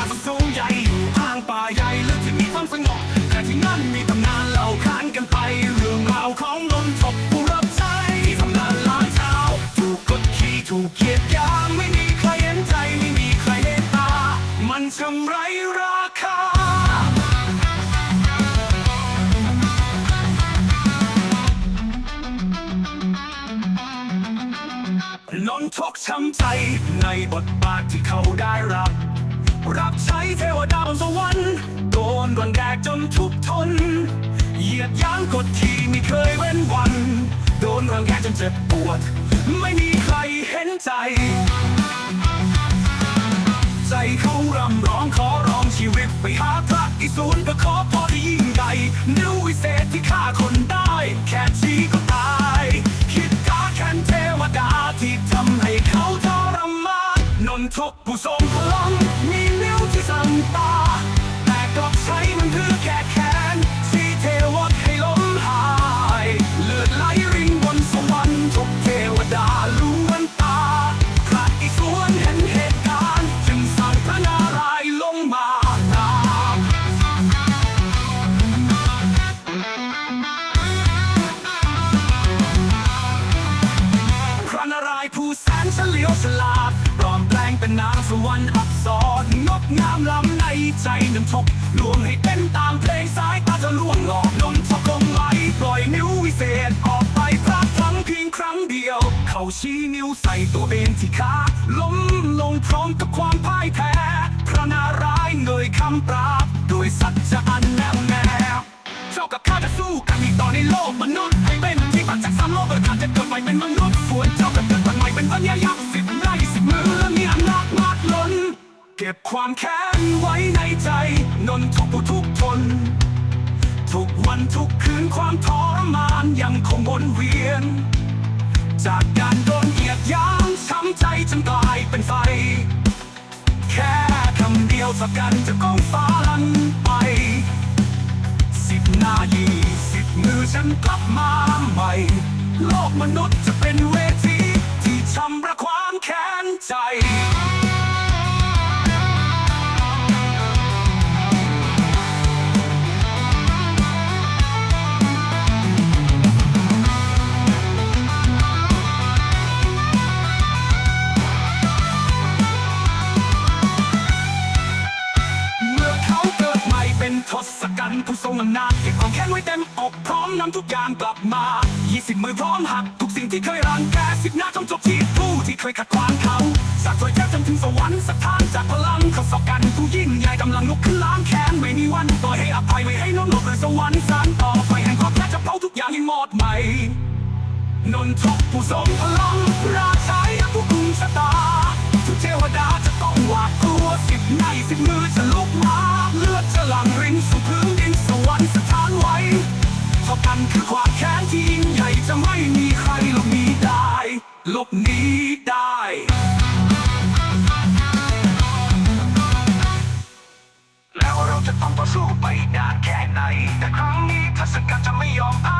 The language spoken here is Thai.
าสสูงใหญ่อยู่ทางป่าใหญ่ลึกที่มีความสงบแต่ที่นั่นมีตำนานเล่าขานกันไปเรื่องราวของนนทบผู้รับใช้ที่ทำงานล้างเท้าถูกกดขี่ถูกเกียดยามไม่มีใครเห็นใจไม่มีใครเมตตา มันช่างไรราคานนทกช้ำใจในบทบาทที่เขาได้รับ รับใช้เทวดาบนสวรรค์โดนรังแดกจนทุกทน เหยียดย้างกดขี่ไม่เคยเว้นวัน โดนรังแกจนเจ็บปวด ไม่มีใครเห็นใจ ใจเขารำร้องขอร้องชีวิตไปหาพระอิศวรก็ขอพรที่ยิ่งใหญ่นิ้ววิเศษที่ฆ่าคนได้ ดไหลรินบนสวรรค์ทุกเทวดาล้วนตาพระอิศวรเห็นเหตุการณ์จึงสั่งพระนารายณ์ลงมาตาพระนารายณ์ผู้แสนเฉลียวฉลาดปลอมแปลงเป็นนางสวรรค์อักษรงดงามล้ำในใจหนึ่งทบลวงให้เป็นตามเพลงสายตาจะล่วงหลอกนนทบลงไหลปล่อยนิ้ววิเศษออก ครั้งเดียว เขาชี้นิ้วใส่ตัวเองที่ขาล้มลงพร้อมกับความพ่ายแพ้ พระนารายณ์เงยคำปราบด้วยสัจจะอันแน่วแน่เท่ากับข้าจะสู้กันอีกต่อในโลกมนุษย์ให้เป็นที่ปัจจากสามโลกเกิดข้าจะเกิดใหม่เป็นมนุษย์ส่วนเจ้าก็เกิดใหม่เป็นพันยายักษ์สิบไร่สิบมือและมีอำนาจมากล้น เก็บความแค้นไว้ในใจ นนทุกผู้ทุกทนทุกวันทุกคืนความทรมานยังคงวนเวียน จากการโดนเหยียดยามช้ำใจจนกลายเป็นไฟ แค่คำเดียวสักกันจะก้องฟ้าลันไป สิบหน้ายี่สิบมือฉันกลับมาใหม่ โลกมนุษย์จะเป็นเวทีที่ชำระคว ศกัณฐ์ผู้ทรงอำนาจเก็บความแค้นไว้เต็มอกพร้อมนำทุกอย่างกลับมา20มือพร้อมหักทุกสิ่งที่เคยรังแกสิบหน้าจงจบที่ผู้ที่เคยขัดขวางเขาจากถวยเทพจนถึงสวรรค์สถานจากพลังเขาสอบกันผู้ยิ่งใหญ่กำลังลุกขึ้นล้างแค้นไม่มีวันปล่อยให้อภัยไม่ให้น้องหลบเลยสวรรค์สานต่อไฟแห่งความแค้นจะเผาทุกอย่างให้หมดไหมนนทกผู้ทรงพลังราชายผู้กุมชะตาทุกเทวดาจะต้องหวาดกลัวสิบในสิบมือจะ นีได้แล้วเราจะต้องต่อสู้ไปนานแค่ไหน แต่ครั้งนี้ทัศกัณฐ์จะไม่ยอมพ่าย